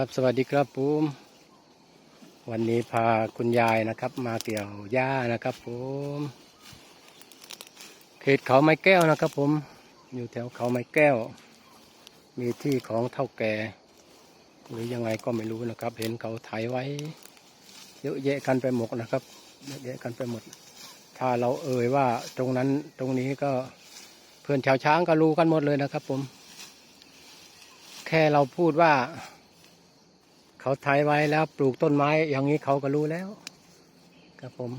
ครับสวัสดีครับผมวันนี้พาคุณยายนะครับ มาเกี่ยวหญ้านะครับผมเขตเขาไม้แก้วนะครับ ผมอยู่แถวเขาไม้แก้ว มีที่ของเท่าแก่หรือยังไงก็ไม่รู้นะครับ เห็นเขาไถไว้เยอะแยะกันไปหมดนะครับเยอะแยะกันไปหมด ถ้าเราเอ่ยว่าตรงนั้นตรงนี้ก็เพื่อนชาวช้างก็รู้กันหมดเลยนะครับ ผม แค่เราพูดว่า เขาไถไว้แล้วปลูกต้นไม้อย่างนี้เขาก็รู้แล้ว ครับผม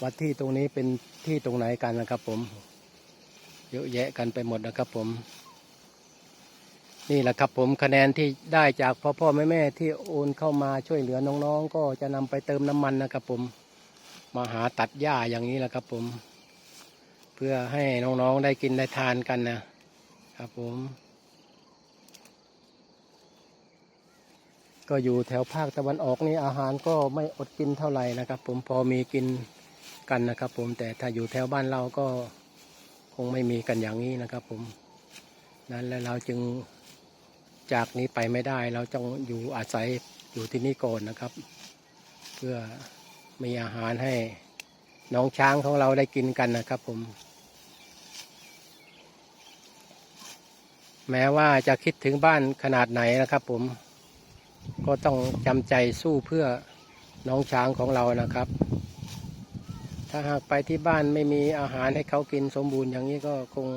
ว่าที่ตรงนี้เป็นที่ตรงไหนกันนะครับ ผมเยอะแยะกันไปหมดนะครับผม นี่แหละครับผมคะแนนที่ได้จากพ่อพ่อแม่แม่ที่โอนเข้ามาช่วยเหลือน้องๆ ก็จะนำไปเติมน้ำมันนะครับผม มาหาตัดหญ้าอย่างนี้แหละครับผม เพื่อให้น้องๆได้กินได้ทานกันนะครับผม ก็อยู่แถวภาคตะวันออกนี่อาหารก็ไม่อดกินเท่าไหร่นะครับ ผมพอมีกินกันนะครับ ผมแต่ถ้าอยู่แถวบ้านเราก็คงไม่มีกันอย่างนี้นะครับ ผมนั้นแล้วเราจึงจากนี้ไปไม่ได้ เราต้องอยู่อาศัยอยู่ที่นี่ก่อนนะครับ เพื่อมีอาหารให้น้องช้างของเราได้กินกันนะครับ ผม แม้ว่าจะคิดถึงบ้านขนาดไหนนะครับ ผม ก็ต้องจำใจสู้เพื่อน้องช้างของเรานะครับ ถ้าหากไปที่บ้านไม่มีอาหารให้เขากินสมบูรณ์อย่างนี้ก็คง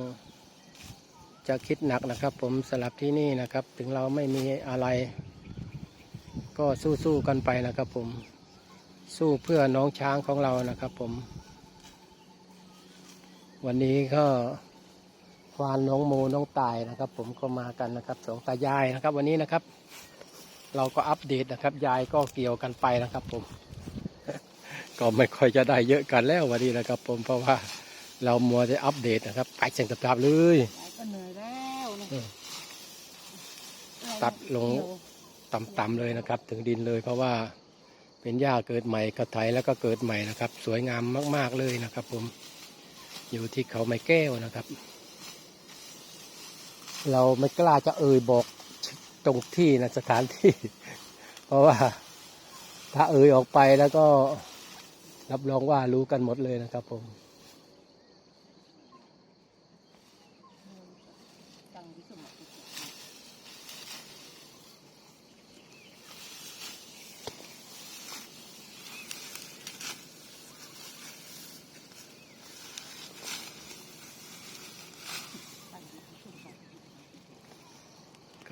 จะคิดหนักนะครับ ผมสลับที่นี่นะครับ ถึงเราไม่มีอะไร ก็สู้ๆกันไปนะครับ ผมสู้เพื่อน้องช้างของเรานะครับผม วันนี้ก็ควานน้องโมน้องตายนะครับ ผมก็มากันนะครับสองตายายนะครับ วันนี้นะครับ เราก็อัปเดตนะครับ ยายก็เกี่ยวกันไปนะครับผม ก็ไม่ค่อยจะได้เยอะกันแล้ววันนี้นะครับ ผมเพราะว่าเรามัวจะอัปเดตนะครับ ไปเสียงตับๆเลยยายก็เหนื่อยแล้วนะอืมตัดลงเกี่ยวต่ำๆเลยนะครับ ถึงดินเลยเพราะว่าเป็นหญ้าเกิดใหม่กระไถแล้วก็เกิดใหม่นะครับ สวยงามมาก ๆเลยนะครับ ผม อยู่ที่เขาไม้แก้วนะครับ เราไม่กล้าจะเอ่ยบอก ตรงที่นะสถานที่ เพราะว่าถ้าเอ่ยออกไปแล้วก็รับรองว่ารู้กันหมดเลยนะครับผม ตั้งที่สมอง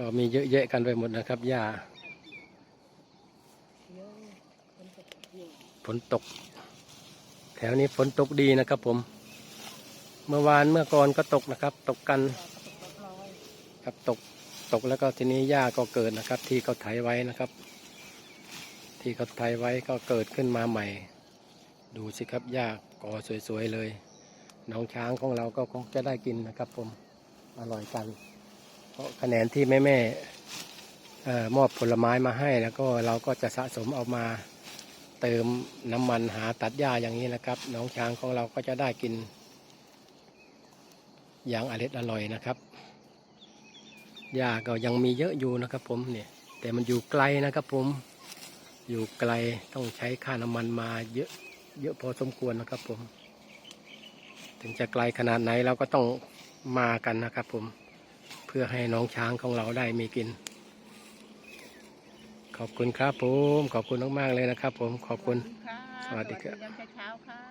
ก็มีเยอะแยะกันไปหมดนะครับหญ้าฝนตก แถวนี้ฝนตกดีนะครับผม เมื่อวานเมื่อก่อนก็ตกนะครับ ตกกันครับตกตกแล้วก็ทีนี้หญ้าก็เกิดนะครับ ที่เขาไถไว้นะครับ ที่เขาไถไว้ก็เกิดขึ้นมาใหม่ ดูสิครับหญ้าก่อสวยๆเลย น้องช้างของเราก็คงจะได้กินนะครับผมอร่อยกัน ราะคะแนนที่แม่แม่มอบผลไม้มาให้แล้วก็เราก็จะสะสมเอามาเติมน้ำมันหาตัดหญ้าอย่างนี้นะครับ น้องช้างของเราก็จะได้กิน อย่างอร่อยอร่อยนะครับหญ้าก็ยังมีเยอะอยู่นะครับ ผมเนี่ย แต่มันอยู่ไกลนะครับ ผมอยู่ไกลต้องใช้ค่าน้ำมันมาเยอะเยอะพอสมควรนะครับ ผม ถึงจะไกลขนาดไหนเราก็ต้องมากันนะครับ ผม เพื่อให้น้องช้างของเราได้มีกิน ขอบคุณครับผม ขอบคุณมากๆเลยนะครับผม ขอบคุณค่ะสวัสดีครับ ยามเช้าๆค่ะ